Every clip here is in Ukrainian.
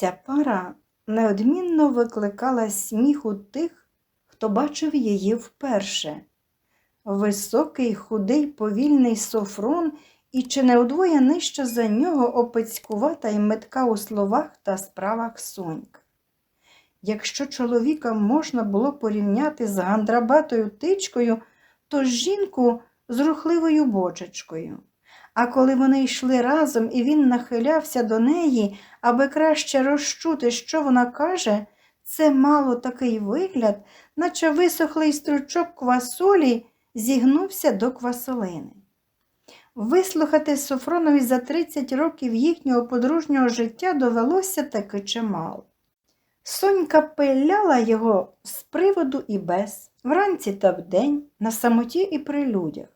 Ця пара неодмінно викликала сміх у тих, хто бачив її вперше. Високий, худий, повільний софрон і чи не удвоє нижче за нього опецькувата й метка у словах та справах сонька. Якщо чоловіка можна було порівняти з гандрабатою тичкою, то жінку з рухливою бочечкою. А коли вони йшли разом і він нахилявся до неї, аби краще розчути, що вона каже, це мало такий вигляд, наче висохлий стручок квасолі зігнувся до квасолини. Вислухати Софронові за 30 років їхнього подружнього життя довелося таки чимало. Сонька пиляла його з приводу і без, вранці та вдень, на самоті і при людях.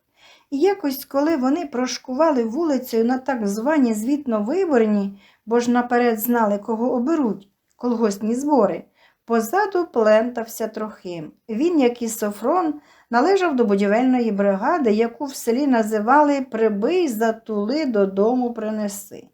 І якось, коли вони прошкували вулицею на так звані звітно виборні, бо ж наперед знали, кого оберуть, колгоспні збори, позаду плентався трохим. Він, як і Софрон, належав до будівельної бригади, яку в селі називали Прибий, затули, додому принеси.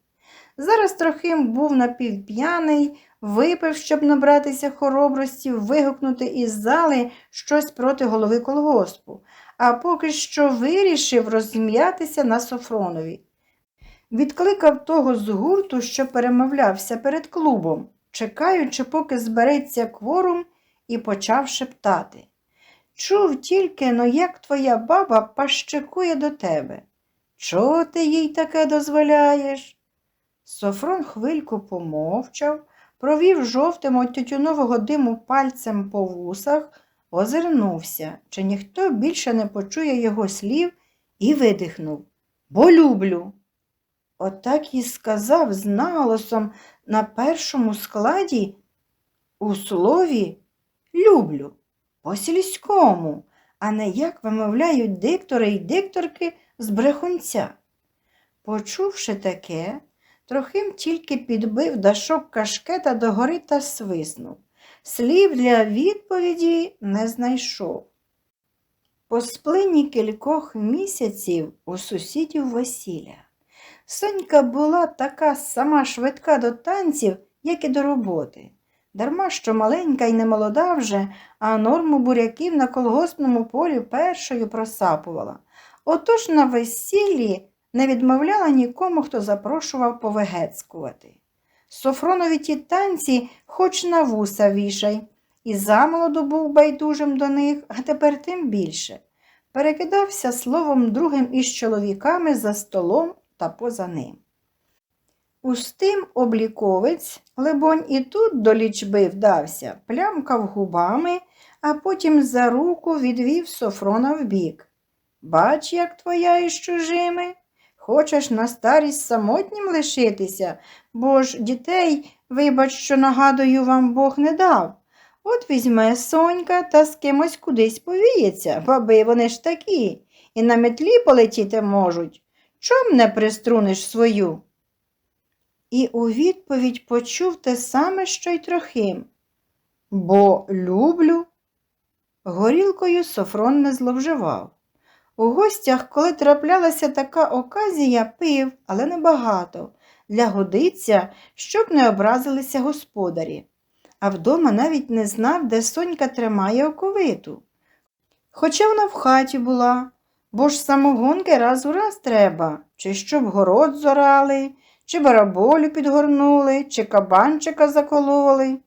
Зараз Трохим був напівп'яний, випив, щоб набратися хоробрості, вигукнути із зали щось проти голови колгоспу, а поки що вирішив розм'ятися на Софронові. Відкликав того з гурту, що перемовлявся перед клубом, чекаючи, поки збереться кворум, і почав шептати. Чув тільки, но як твоя баба пащикує до тебе. Чого ти їй таке дозволяєш? Софрон хвильку помовчав, провів жовтим от тютюнового диму пальцем по вусах, озирнувся, чи ніхто більше не почує його слів, і видихнув Бо люблю. Отак і сказав з наголосом на першому складі у слові люблю, по-сільському, а не як вимовляють диктори й дикторки з брехунця. Почувши таке, Трохим тільки підбив дашок кашкета догори та свиснув. Слів для відповіді не знайшов. По сплині кількох місяців у сусідів весілля. Сонька була така сама швидка до танців, як і до роботи. Дарма що маленька і немолода вже, а норму буряків на колгоспному полі першою просапувала. Отож на весіллі не відмовляла нікому, хто запрошував повегецькувати. Софронові ті танці хоч на вуса вішай, і замолоду був байдужим до них, а тепер тим більше. Перекидався словом другим із чоловіками за столом та поза ним. Устим обліковець, лебонь, і тут до лічби вдався, плямкав губами, а потім за руку відвів Софрона вбік. Бач, як твоя із чужими. Хочеш на старість самотнім лишитися, бо ж дітей, вибач, що нагадую, вам Бог не дав. От візьме сонька та з кимось кудись повіється, баби вони ж такі, і на метлі полетіти можуть. Чом не приструниш свою? І у відповідь почув те саме, що й трохим. Бо люблю. Горілкою Софрон не зловживав. У гостях, коли траплялася така оказія, пив, але небагато, для годиця, щоб не образилися господарі. А вдома навіть не знав, де сонька тримає оковиту. Хоча вона в хаті була, бо ж самогонки раз у раз треба, чи щоб город зорали, чи бараболю підгорнули, чи кабанчика закололи.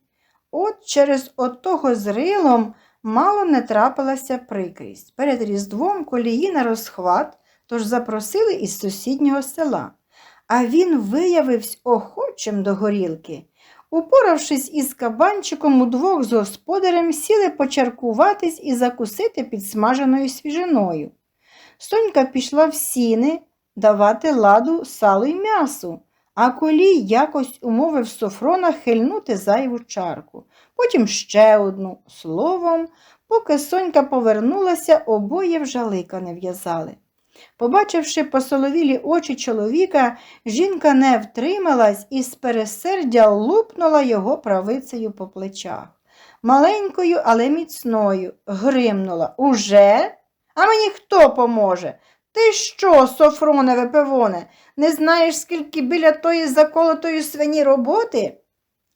От через отого з рилом мало не трапилася прикрість. Перед Різдвом колії на розхват, тож запросили із сусіднього села. А він виявився охочим до горілки. Упоравшись із кабанчиком, удвох з господарем сіли почаркуватись і закусити підсмаженою свіжиною. Сонька пішла в сіни давати ладу салу й м'ясу, а колій якось умовив Софрона хильнути зайву чарку, потім ще одну. Словом, поки Сонька повернулася, обоє вже лика не в'язали. Побачивши посоловілі очі чоловіка, жінка не втрималась і з пересердя лупнула його правицею по плечах. Маленькою, але міцною, гримнула. Уже? А мені хто поможе? Ти що, Софроне Певоне, не знаєш, скільки біля тої заколотої свині роботи?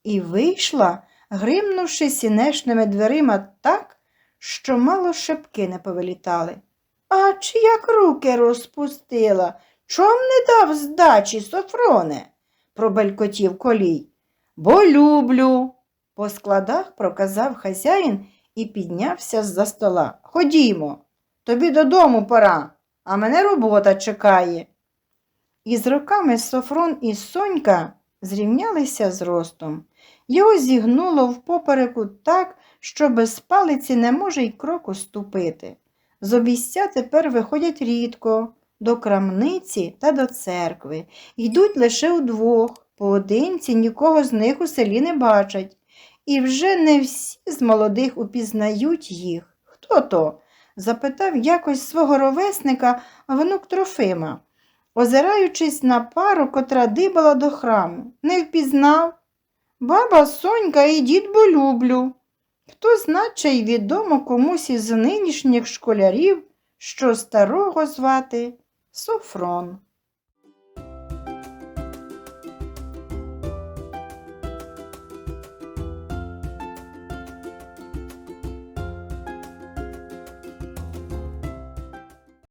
і вийшла, гримнувши сінешними дверима так, що мало шибки не повилітали. А чи як руки розпустила? Чом не дав здачі, Софроне? пробелькотів колій. Бо люблю. По складах проказав хазяїн і піднявся з-за стола. Ходімо, тобі додому пора, а мене робота чекає. І з роками Софрон і Сонька зрівнялися з ростом. Його зігнуло в попереку так, що без палиці не може й кроку ступити. З обіця тепер виходять рідко, до крамниці та до церкви. Йдуть лише удвох, поодинці нікого з них у селі не бачать. І вже не всі з молодих упізнають їх. Хто то? Запитав якось свого ровесника внук Трофима, озираючись на пару, котра дибала до храму. Не впізнав. Баба Сонька і дід Болюблю. Хто значе й відомо комусь із нинішніх школярів, що старого звати Софрон.